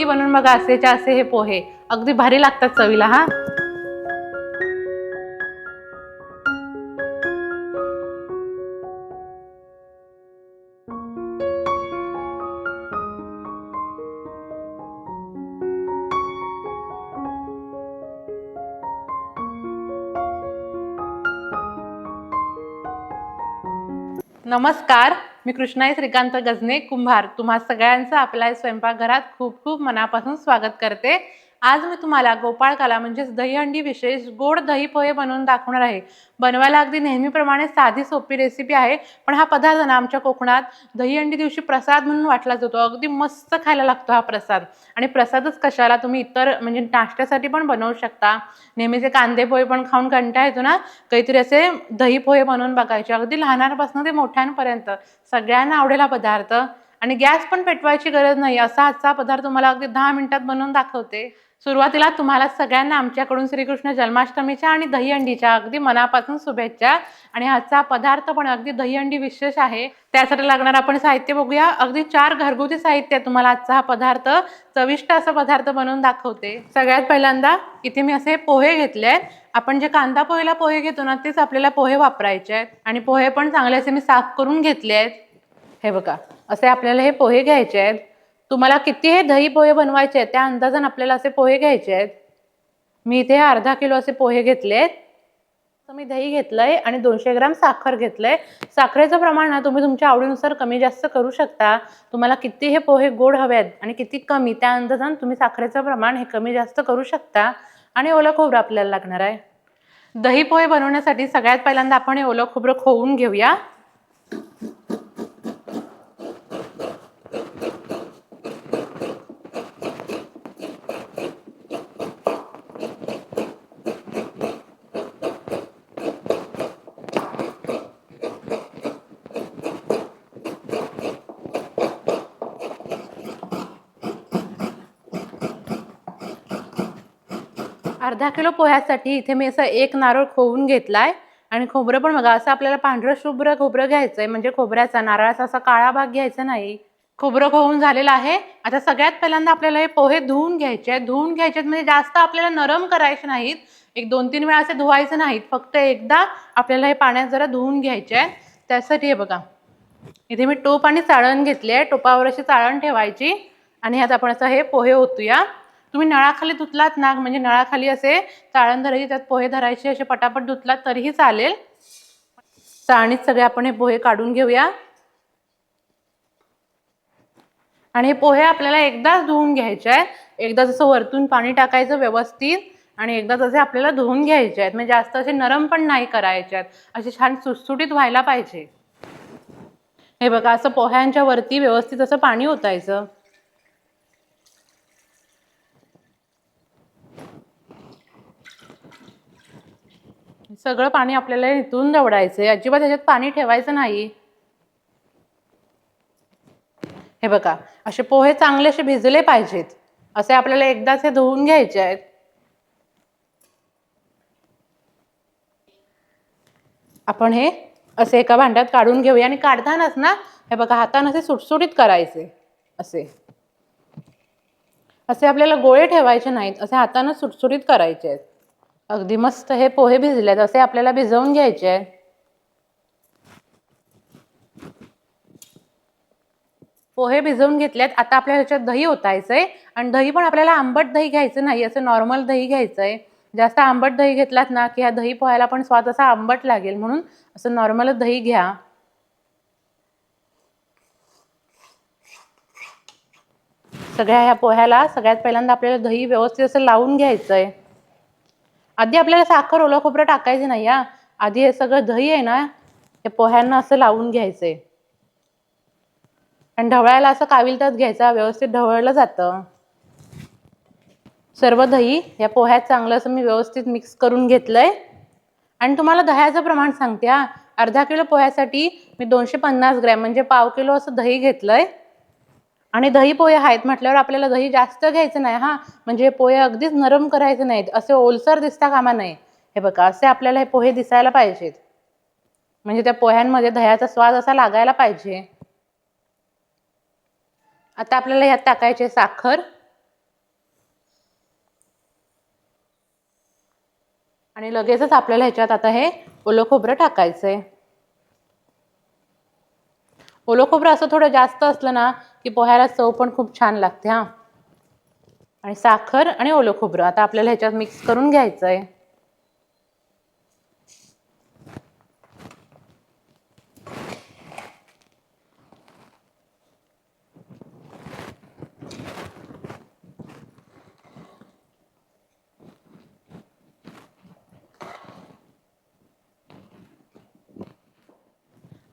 नक्की बनवून बघा असेच्या असे हे पोहे. अगदी भारी लागतात चवीला हा? नमस्कार. मी कृष्णाई श्रीकांत गजने कुंभार. तुम्हा सगळ्यांचं आपल्या स्वयंपाकघरात खूप खूप मनापासून स्वागत करते. आज मी तुम्हाला गोपाळकाला म्हणजेच दहीहंडी विशेष गोड दही पोहे बनवून दाखवणार आहे. बनवायला अगदी नेहमीप्रमाणे साधी सोपी रेसिपी आहे पण हा पदार्थ ना आमच्या कोकणात दहीहंडी दिवशी प्रसाद म्हणून वाटला जातो. अगदी मस्त खायला लागतो हा प्रसाद. आणि प्रसादच कशाला तुम्ही इतर म्हणजे नाश्त्यासाठी पण बनवू शकता. नेहमीचे कांदे पोहे पण खाऊन कंटाळा येतो ना? काहीतरी असे दही पोहे बनवून बघायचे. अगदी लहानांपासून ते मोठ्यांपर्यंत. सगळ्यांना आवडेल हा पदार्थ. आणि गॅस पण पेटवायची गरज नाही. असा आजचा पदार्थ तुम्हाला अगदी दहा मिनिटात बनवून दाखवते. सुरुवातीला तुम्हाला सगळ्यांना आमच्याकडून श्रीकृष्ण जन्माष्टमीच्या आणि दहीहंडीच्या अगदी मनापासून शुभेच्छा. आणि आजचा पदार्थ पण अगदी दहीहंडी विशेष आहे. त्यासाठी लागणार आपण साहित्य बघूया. अगदी चार घरगुती साहित्य आहे. तुम्हाला आजचा हा पदार्थ. चविष्ट असा पदार्थ बनवून दाखवते. सगळ्यात पहिल्यांदा इथे मी असे पोहे घेतले आहेत. आपण जे कांदा पोहेला पोहे घेतो ना तेच आपल्याला पोहे वापरायचे आहेत. आणि पोहे पण चांगले असे मी साफ करून घेतले आहेत. हे बघा असे आपल्याला हे पोहे घ्यायचे आहेत. तुम्हाला किती हे दही पोहे बनवायचे आहेत त्या अंदाजान आपल्याला असे पोहे घ्यायचे आहेत. मी इथे अर्धा किलो असे पोहे घेतले आहेत तर मी दही घेतलंय आणि दोनशे ग्राम साखर घेतलंय. साखरेचं प्रमाण ना तुम्ही तुमच्या आवडीनुसार कमी जास्त करू शकता. तुम्हाला किती हे पोहे गोड हवे आहेत आणि किती कमी त्या अंदाजान तुम्ही साखरेचं प्रमाण हे कमी जास्त करू शकता. आणि ओलं खोबरं आपल्याला लागणार आहे. दही पोहे बनवण्यासाठी सगळ्यात पहिल्यांदा आपण हे ओलं खोबरं खोवून घेऊया. अर्धा किलो पोह्यासाठी इथे मी असं एक नारळ खोवून घेतलाय. आणि खोबरं पण बघा असं आपल्याला पांढरं शुभ्र खोबरं घ्यायचंय. म्हणजे खोबऱ्याचा नारळाचा असा काळा भाग घ्यायचा नाही. खोबरं खोवून झालेलं आहे. आता सगळ्यात पहिल्यांदा आपल्याला हे पोहे धुवून घ्यायचे आहेत. धुवून घ्यायचे म्हणजे जास्त आपल्याला नरम करायचे नाहीत. एक दोन तीन वेळा असे धुवायचे नाहीत. फक्त एकदा आपल्याला हे पाण्यात जरा धुवून घ्यायचे आहेत. त्यासाठी हे बघा. इथे मी टोप आणि चाळण घेतली आहे. टोपावर अशी चाळण ठेवायची. आणि ह्यात आपण असं हे पोहे ओतूया. तुम्ही नळाखाली धुतलात ना म्हणजे नळाखाली असे चाळण धरायची त्यात पोहे धरायचे असे पटापट धुतलात तरीही चालेल. चाळणीत सगळे आपण हे पोहे काढून घेऊया. आणि हे पोहे आपल्याला एकदाच धुवून घ्यायचे आहेत. एकदा जसं वरतून पाणी टाकायचं व्यवस्थित आणि एकदा तसे आपल्याला धुवून घ्यायचे आहेत. म्हणजे जास्त असे नरम पण नाही करायचे आहेत. असे छान सुटसुटीत व्हायला पाहिजे. हे बघा असं पोह्यांच्या वरती व्यवस्थित असं पाणी ओतायचं. सगळं पाणी आपल्याला इथून दवडायचंय. अजिबात ह्याच्यात पाणी ठेवायचं नाही. हे बघा असे पोहे चांगले असे भिजले पाहिजेत. असे आपल्याला एकदाच हे धुवून घ्यायचे आहेत. आपण हे असे एका भांड्यात काढून घेऊया आणि काढतानाच ना हे बघा हातानं असे सुटसुटीत करायचे. असे. असे आपल्याला गोळे ठेवायचे नाहीत असे हातानं सुटसुटीत करायचे आहेत. अगदी मस्त हे पोहे भिजलेत असे आपल्याला भिजवून घ्यायचे. आहेत पोहे भिजवून घेतलेत. आता आपल्याला ह्याच्यात दही ओतायचंय आणि दही पण आपल्याला आंबट दही घ्यायचं नाही असं नॉर्मल दही घ्यायचंय. जास्त आंबट दही घेतलात ना की ह्या दही पोह्याला पण स्वाद असा आंबट लागेल म्हणून असं नॉर्मलच दही घ्या. सगळ्या ह्या पोह्याला सगळ्यात पहिल्यांदा आपल्याला दही व्यवस्थित असं लावून घ्यायचंय. आधी आपल्याला साखर ओलं खोबरं टाकायचं नाही या आधी हे सगळं दही आहे ना हे पोह्यांना असं लावून घ्यायचंय. आणि ढवळायला असं काविलताच घ्यायचा व्यवस्थित ढवळलं जातं. सर्व दही या पोह्यात चांगलं असं मी व्यवस्थित मिक्स करून घेतलंय. आणि तुम्हाला दह्याचं प्रमाण सांगते हा. अर्धा किलो पोह्यासाठी मी दोनशे पन्नास ग्रॅम म्हणजे पाव किलो असं दही घेतलंय. आणि दही पोहे आहेत म्हटल्यावर आपल्याला दही जास्त घ्यायचं नाही हा. म्हणजे पोहे अगदीच नरम करायचे नाहीत असे ओलसर दिसता कामा नाही हे बघा असे आपल्याला हे पोहे दिसायला पाहिजेत. म्हणजे त्या पोह्यांमध्ये दह्याचा स्वाद असा लागायला पाहिजे. आता आपल्याला ह्यात टाकायचे साखर. आणि लगेचच आपल्याला ह्याच्यात आता हे ओलं खोबरं टाकायचंय. ओलं खोबरं असं थोडं जास्त असलं ना की पोह्याला चव पण खूप छान लागते हां. आणि साखर आणि ओलं खोबरं आता आपल्याला ह्याच्यात मिक्स करून घ्यायचं आहे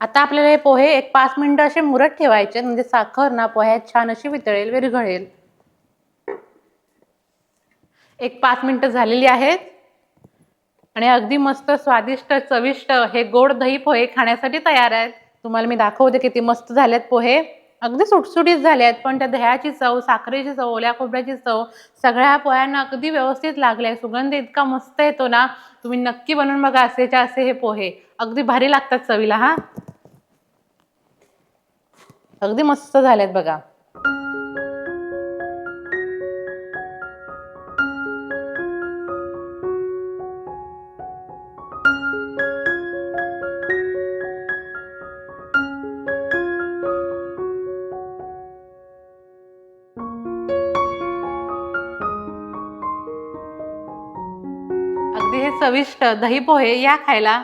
आता आपल्याला हे पोहे एक पाच मिनिटं असे मुरत ठेवायचे म्हणजे साखर ना पोह्यात छान अशी वितळेल विरघळेल. एक पाच मिनिटं झालेली आहेत. आणि अगदी मस्त स्वादिष्ट चविष्ट हे गोड दही पोहे खाण्यासाठी तयार आहेत. तुम्हाला मी दाखवते किती मस्त झालेत पोहे. अगदी सुटसुटीत झाले आहेत पण त्या दह्याची चव साखरेची चव ओल्या खोबऱ्याची चव सगळ्या पोह्यांना अगदी व्यवस्थित लागले सुगंध इतका मस्त येतो ना तुम्ही नक्की बनवून बघा असेच्या असे हे पोहे. अगदी भारी लागतात चवीला हा. अगदी मस्त झालेत बघा. अगदी हे चविष्ट दही पोहे या खायला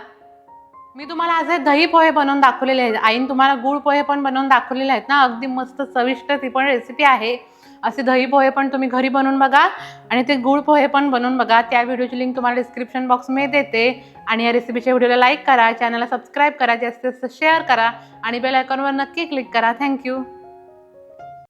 मी तुम्हाला आज हे दही पोहे बनवून दाखवलेले आहेत. आईन तुम्हाला गुळ पोहे पण बनवून दाखवलेले आहेत ना? अगदी मस्त चविष्ट ती पण रेसिपी आहे. असे दही पोहे पण तुम्ही घरी बनवून बघा आणि ते गुळ पोहे पण बनवून बघा. त्या व्हिडिओची लिंक तुम्हाला डिस्क्रिप्शन बॉक्समध्ये देते. आणि या रेसिपीच्या व्हिडिओला लाईक करा चॅनलला सबस्क्राईब करा जास्तीत जास्त शेअर करा आणि बेल आयकॉनवर नक्की क्लिक करा. थँक्यू